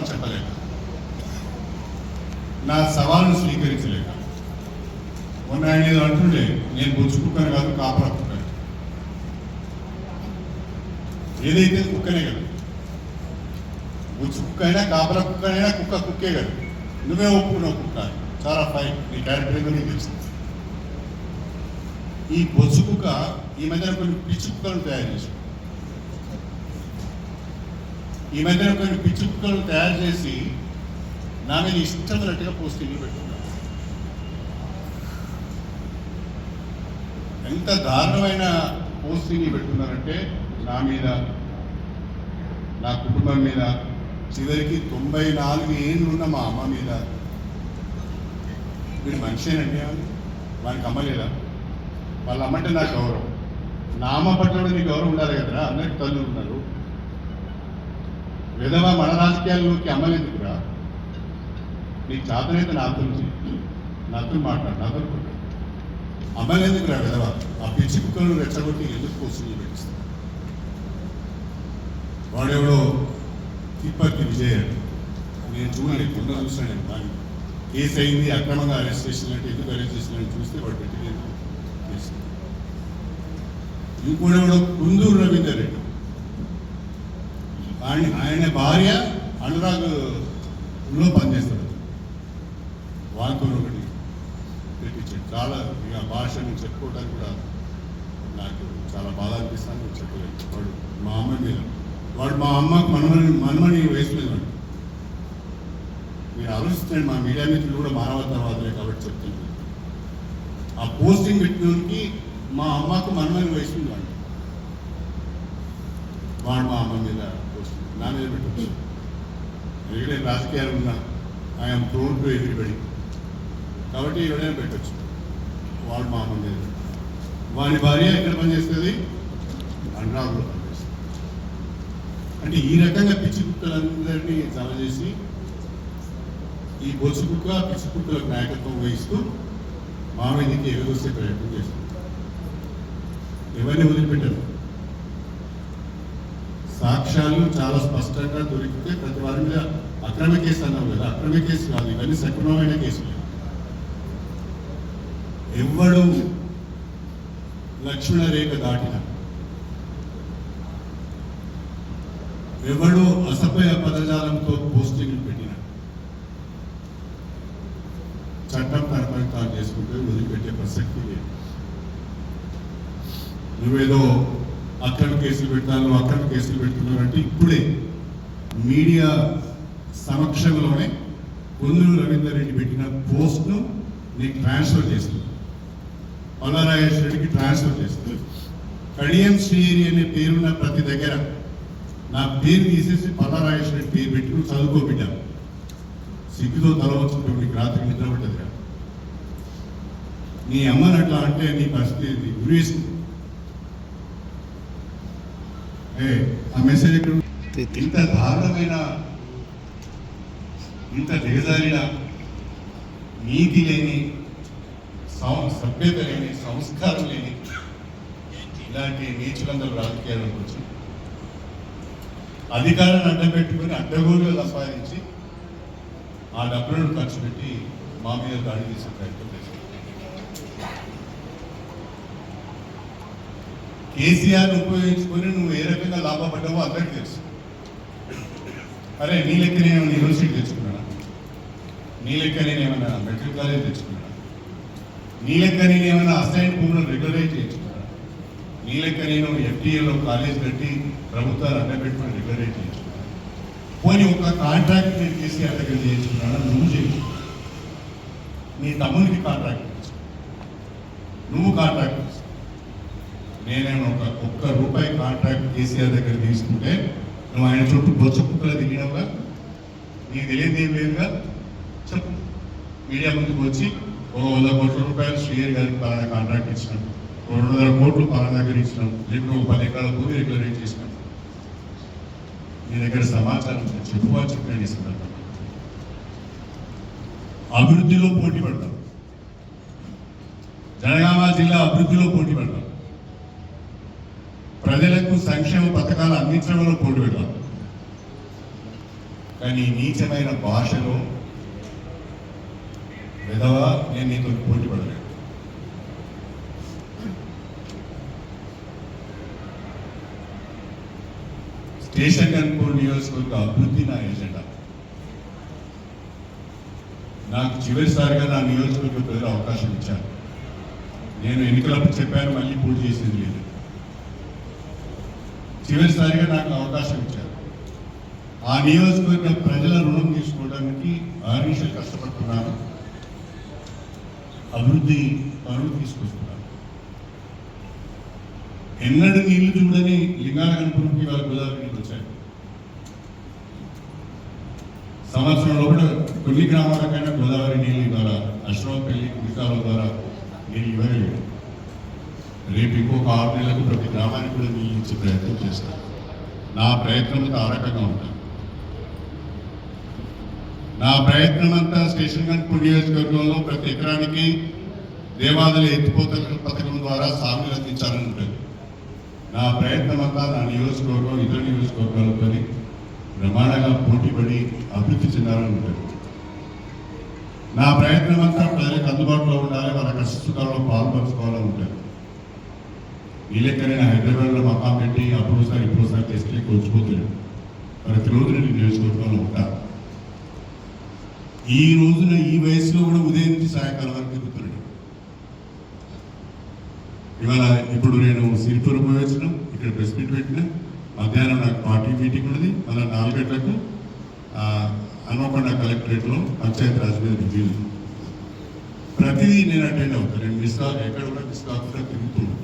సమాధానం చెప్పలేక నా సవాలును స్వీకరించలేక మొన్న ఆయన ఏదో అంటుండే నేను బొచ్చుకుక్కను కాదు కాపాడుతున్నాను ఏదైతే కుక్కనే కదా. బొచ్చు కుక్క అయినా కాపలా కుక్క అయినా కుక్క కుక్కే కదా. నువ్వే ఒప్పుకున్నావు కుక్క. చాలా ఫైన్. నీ క్యారెక్టర్ ఏదో నీకు తెలుస్తుంది ఈ బొచ్చు కుక్క ఈ మధ్యన కొన్ని పిచ్చి కుక్కలను తయారు చేసి ఈ మధ్యన కొన్ని పిచ్చి తయారు చేసి నా మీద ఇష్టం ఇష్టమైనట్టుగా పోస్టింగ్లు పెట్టుకున్నాను. ఎంత దారుణమైన పోస్టింగ్లు పెట్టుకున్నారంటే నా మీద నా కుటుంబం మీద చివరికి తొంభై నాలుగు ఏళ్ళు ఉన్న మా అమ్మ మీద. వీడు మనిషేనండి వానికి అమ్మలేదా వాళ్ళ అమ్మంటే నాకు గౌరవం. నా అమ్మ పట్ల కూడా గౌరవం ఉండాలి కదరా? అందరికి తల్లి ఉన్నారు. విధవ మన రాజకీయాల్లోకి అమ్మలేదుకురా నీకు చేతనైతే నాతో నాతో మాట్లాడు నాతో కొట్టు. అమ్మలేదుకురా విధవ. ఆ పిచ్చి కుక్కలను రెచ్చగొట్టి ఎందుకు కోసం పెట్టిస్తా వాడెవడో తిప్పతి విజయ్ నేను చూడలేదు ముందు చూసాను నేను దాన్ని కేసు అయింది అక్రమంగా అరెస్ట్ చేసినట్టు ఎందుకు అరెస్ట్ చేసినట్టు చూస్తే వాడు పెట్టి కేసు. ఇంకోడెవడో కుందూరు రవీందర్ రెడ్డి. ఆయన ఆయన భార్య అనురాగ్లో పనిచేస్తారు వాళ్ళతో ఒకటి పెట్టించాడు చాలా ఇక భాషను చెప్పుకోవడానికి కూడా నాకు చాలా బాధ అనిపిస్తాను చెప్పలేదు వాడు మా అమ్మ మీద వాడు మా అమ్మకు మనమని మనమని వయసులేదు వాడు. మీరు ఆలోచిస్తున్నాడు మా మీడియా మిత్రులు కూడా మానవతావాదులే కాబట్టి చెప్తున్నాను ఆ పోస్టింగ్ పెట్టినోడికి మా అమ్మకు మనమని వయసు వాడు. వాడు మా అమ్మ మీద నా మీద పెట్టచ్చు. ఎందుకంటే రాజకీయాలు ఉన్నా ఆయన ప్రోడ్ టు ఎవ్రీబడి కాబట్టి ఎవరైనా పెట్టచ్చు. వాడు మా అమ్మ వాడి భార్య ఎక్కడ పనిచేస్తుంది? అనురాగులో పనిచేస్తుంది. అంటే ఈ రకంగా పిచ్చి కుక్కలందరినీ జమ చేసి ఈ బొచ్చు కుక్క పిచ్చి కుక్కలకు నాయకత్వం వహిస్తూ మా మీదకి ఎగదోసే ప్రయత్నం చేస్తుంది. ఎవరిని వదిలిపెట్టారు? సాక్ష్యాలు చాలా స్పష్టంగా దొరికితే ప్రతి వారి మీద అక్రమ కేసు అన్నావు కదా అక్రమ కేసు కాదు ఇవన్నీ సక్రమమైన కేసులు. ఎవడు లక్ష్మణ రేఖ దాటిన ఎవడు అసభ్య పదజాలంతో పోస్టింగ్లు పెట్టిన చట్టం తన తాను చేసుకుంటే వదిలిపెట్టే ప్రసక్తి లేదు. నువ్వేదో అక్రమ కేసులు పెట్టాను అక్రమ కేసులు పెడుతున్నావు అంటే ఇప్పుడే మీడియా సమక్షంలోనే కొందరు రవీందర్ రెడ్డి పెట్టిన పోస్ట్ను నీకు ట్రాన్స్ఫర్ చేస్తుంది పల్లారాజేశ్వర రెడ్డికి ట్రాన్స్ఫర్ చేస్తుంది కడియం శ్రీహరి అనే పేరున్న ప్రతి దగ్గర నా పేరు తీసేసి పల్లారాజేశ్వర రెడ్డి పేరు పెట్టుకుని నువ్వు సిగ్గుతో తల వచ్చినటువంటి రాత్రి నిద్ర పట్టదురా. నీ అమ్మనట్లా అంటే నీ పరిస్థితి గురేసింది ఏ ఆ మెసేజ్? ఇంత దారుణమైన ఇంత దిగజారిన నీతి లేని సభ్యత లేని సంస్కారం లేని ఇలాంటి నీచులందరూ రాజకీయాలకు వచ్చి అధికారాన్ని అడ్డం పెట్టుకుని అడ్డగోలుగా సంపాదించి ఆ డబ్బులను ఖర్చు పెట్టి మా మీద దాడి చేసే ప్రయత్నం చేశారు కేసీఆర్ ఉపయోగించుకొని నువ్వు ఏ రకంగా లాభపడ్డావో అందరికీ తెలుసు. అరే నీ లెక్క నేను యూనివర్సిటీ తెచ్చుకున్నాడా నీ లెక్క ఏమైనా మెడికల్ కాలేజ్ తెచ్చుకున్నానా? నీ లెక్క ఏమైనా అసైన్ భూములను రెగ్యులరైజ్ చేయించుకున్నానా? నీ లెక్క నేను ఎఫ్టీఏలో కాలేజ్ కట్టి ప్రభుత్వాలు అడ్డపెట్టుకుని రెగ్యులరైజ్ చేయించుకున్నాను? పోనీ ఒక కాంట్రాక్ట్ నేను కేసీఆర్ దగ్గర చేయించుకున్నాడా నువ్వు చేయించు నీ తమ్మునికి కాంట్రాక్ట్ నువ్వు కాంట్రాక్ట్ ఇచ్చు ఒక ఒక్క రూపాయి కాంట్రాక్ట్ కేసీఆర్ దగ్గర తీసుకుంటే నువ్వు ఆయన చుట్టూ బొచ్చ కుక్కలు తిరిగినవుగా నీకు తెలియదు ఏం లేదుగా? చెప్పు. మీడియా ముందుకు వచ్చి ఓ వంద కోట్ల రూపాయలు శ్రీయర్ గారికి పలానా కాంట్రాక్ట్ ఇచ్చినాం. ఓ రెండు వందల కోట్లు పలానా దగ్గర ఇచ్చినాం. లేకుంటే ఒక పది ఎకరాల భూమి రెగ్యులరేట్ చేసినాం. మీ దగ్గర సమాచారం ఉంది. చెప్పు అని చెప్పిన ఇస్తున్నాను అభివృద్ధిలో పోటీ పడతాం. జనగామ జిల్లా అభివృద్ధిలో పోటీ పడతాం. ప్రజలకు సంక్షేమ పథకాలు అందించడంలో పోటీ పెట్టాలి కానీ నీచమైన భాషలో విధవా నేను నీతో పోటీ పడలేదు స్టేషన్ కనుకోండి నియోజకవర్గ అభివృద్ధి నా ఎజెండా. నాకు చివరిసారిగా నా నియోజకవర్గ ప్రజలు అవకాశం ఇచ్చారు. నేను ఎన్నికలప్పుడు చెప్పాను మళ్ళీ పూర్తి చేసేది లేదు. చివరిసారిగా నాకు అవకాశం ఇచ్చారు. ఆ నియోజకవర్గ ప్రజల రుణం తీసుకోవడానికి ఆర్నిషలు కష్టపడుతున్నాను అభివృద్ధి పనులు తీసుకొస్తున్నాను ఎన్నడూ నీళ్ళు చూడని లింగాల కనుపునికి వాళ్ళ గోదావరి నీళ్ళు వచ్చాయి కొన్ని గ్రామాలకైనా గోదావరి నీళ్ళు ద్వారా అశ్రవపల్లి కుడికాల ద్వారా నీళ్ళు ఇవ్వలేదు. రేపు ఇంకొక ఆరు నెలలకు ప్రతి గ్రామానికి కూడా నీళ్ళు ఇచ్చే ప్రయత్నం చేస్తాను నా ప్రయత్నంతో ఆ రకంగా ఉంటాను నా ప్రయత్నం అంతా స్టేషన్ గన్పూర్ నియోజకవర్గంలో ప్రతి ఎకరానికి దేవాదుల ఎత్తిపోతల పథకం ద్వారా సాగులు అందించాలని ఉంటుంది. నా ప్రయత్నం అంతా నా నియోజకవర్గం ఇతర నియోజకవర్గాలతో బ్రహ్మాండంగా పోటీపడి అభివృద్ధి చెందాలని ఉంటుంది. నా ప్రయత్నం అంతా ప్రజలకు అందుబాటులో ఉండాలి వాళ్ళ కష్ట పాల్పంచుకోవాలని ఉంటుంది. ఈ నేను హైదరాబాద్లో మకాం పెట్టి అప్పుడుసారి ఇప్పుడుసారి టెస్ట్లకి వచ్చిపోతున్నాను ప్రతిరోజు నేను నియోజకవర్గంలో ఉంటాను ఈ రోజున ఈ వయసులో కూడా ఉదయం నుంచి సాయంకాలం వరకు తిరుగుతున్నాడు. ఇవాళ ఇప్పుడు నేను సిరిపురం పోయి వచ్చిన ఇక్కడ ప్రెస్ మీట్ పెట్టిన. మధ్యాహ్నం నాకు పార్టీ మీటింగ్ ఉన్నది అలా నాలుగు గంటలకు ఆ, కలెక్టరేట్లో పంచాయత్ రాజ్ మీద రివ్యూ ప్రతిదీ నేను అటెండ్ అవుతాను నేను మిస్ ఎక్కడ కూడా మిస్ కాకుండా తిరుగుతున్నాను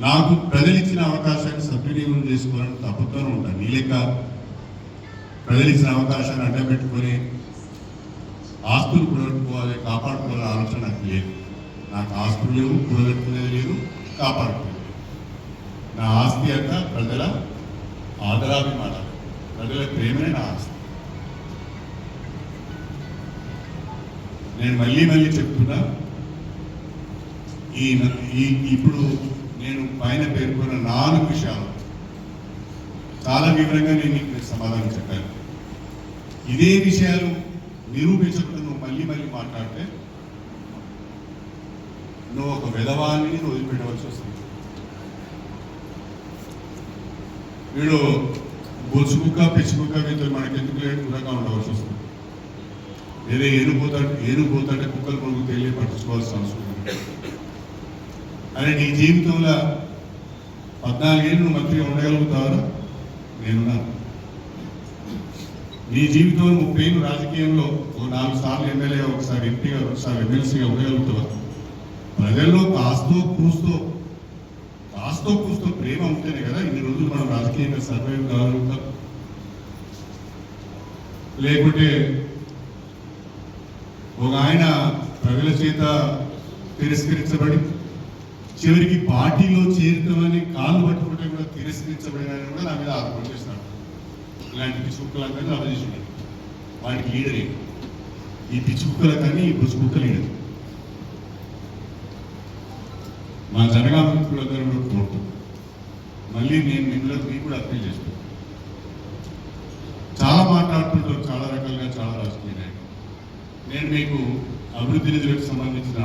నాకు ప్రజలు ఇచ్చిన అవకాశాన్ని సద్వినియోగం చేసుకోవాలని తప్పుతూనే ఉంటాను. నీ లెక్క ప్రజలు ఇచ్చిన అవకాశాన్ని అడ్డబెట్టుకొని ఆస్తులు కూడబెట్టుకోవాలి కాపాడుకోవాలని ఆలోచన నాకు లేదు. నాకు ఆస్తులు లేవు కూడబెట్టుకునేది లేదు కాపాడుకోలేదు నా ఆస్తి అంతా ప్రజల ఆదరాభిమానాలు ప్రజల ప్రేమనే నా ఆస్తి. నేను మళ్ళీ మళ్ళీ చెప్తున్నా ఈ ఈ ఇప్పుడు నేను పైన పేర్కొన్న నాలుగు విషయాలు చాలా వివరంగా నేను మీకు సమాధానం చెప్పాను. ఇదే విషయాలు నిరూపించకుండా నువ్వు మళ్ళీ మళ్ళీ మాట్లాడితే నువ్వు ఒక విధవాన్ని వదిలిపెట్టవలసి వస్తుంది. వీడు బొచ్చు కుక్క పిచ్చి కుక్క వీటితో మనకి ఎందుకు లేదు దూరంగా ఉండవలసి వస్తుంది. ఏదో ఏనుపోతాడు ఏనుపోతాడే కుక్కలు కొనుక్కు తెలియ పట్టించుకోవాల్సిన అవసరం అరే నీ జీవితంలో పద్నాలుగేళ్ళు నువ్వు మంత్రిగా ఉండగలుగుతావరా? నేనున్నాను నీ జీవితంలో ముప్పై ఏళ్ళు రాజకీయంలో ఓ నాలుగు సార్లు ఎమ్మెల్యే ఒకసారి ఎంపీగా ఒకసారి ఎమ్మెల్సీగా ఉండగలుగుతావా? ప్రజల్లో కాస్తో కూస్తో కాస్తో కూస్తో ప్రేమ ఉంటేనే కదా ఇన్ని రోజులు మనం రాజకీయంగా సర్వైవ్ కాగలుగుతాం. లేకుంటే ఒక ఆయన ప్రజల చేత తిరస్కరించబడి చివరికి పార్టీలో చేరుతామని కాళ్ళు పట్టుకుంటే కూడా తిరస్కరించబడిన కూడా నా మీద ఆరోపణ చేస్తాడు ఇలాంటి పిచ్చి కుక్కలందరినీ అపజేసింది వాడికి లీడరే. ఈ పిచ్చుకుక్కల కానీ ఈ బుచ్చు లీడర్. మా జనగామ మిత్రులందరూ కూడా మళ్ళీ నేను మిమ్మల్ని మీకు కూడా అప్పీల్ చేస్తాను. చాలా మాట్లాడుతుంటారు చాలా రకాలుగా చాలా రాజకీయ నాయకులు. నేను మీకు అభివృద్ధి నిధులకు సంబంధించిన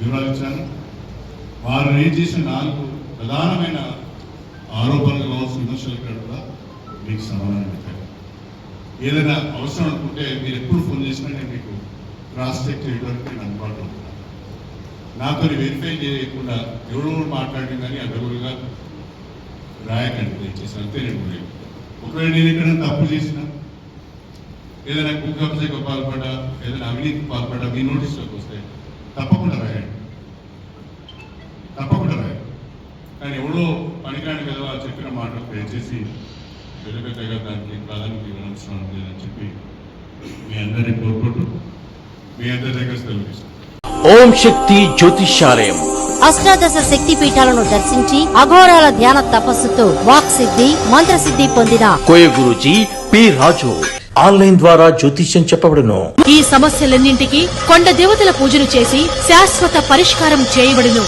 వివరాలు ఇచ్చాను. వారు రేజ్ చేసిన నాలుగు ప్రధానమైన ఆరోపణలు కావచ్చు విమర్శలు ఇక్కడ కూడా మీకు సమాధానం ఇచ్చాను ఏదైనా అవసరం అనుకుంటే మీరు ఎప్పుడు ఫోన్ చేసినా నేను మీకు క్రాస్ చెక్ చేయడానికి నేను అందుబాటులో ఉంటాను. నాతో వెరిఫై చేయకుండా ఎవరో మాట్లాడిందని అడ్డగులుగా రాయకండి దయచేసి. అంతే నేను ఒకవేళ నేను ఎక్కడ తప్పు చేసినా ఏదైనా కుక్కబ్జకు పాల్పడ్డా ఏదైనా అవినీతికి పాల్పడ్డా మీ నోటీసులకు వస్తే తప్పకుండా రాయండి తప్పకుండా రాయండి కానీ ఎవడో పనికాని కదా చెప్పిన మాటలు దయచేసి పెద్ద పెద్దగా దానికి ప్రాధాన్యత ఇవ్వనవసరం లేదని చెప్పి మీ అందరినీ కోరుకుంటూ మీ అందరి దగ్గర సెలవు. ఓం శక్తి జ్యోతిష్యాలయం. అష్టాదశ శక్తి పీఠాలను దర్శించి అఘోరాల ధ్యాన తపస్సుతో వాక్ సిద్ధి మంత్రసిద్ధి పొందిన కోయ గురూజీ పి రాజు. ఆన్లైన్ ద్వారా జ్యోతిష్యం చెప్పబడును. ఈ సమస్యలన్నింటికీ కొండ దేవతల పూజలు చేసి శాశ్వత పరిష్కారం చేయబడును.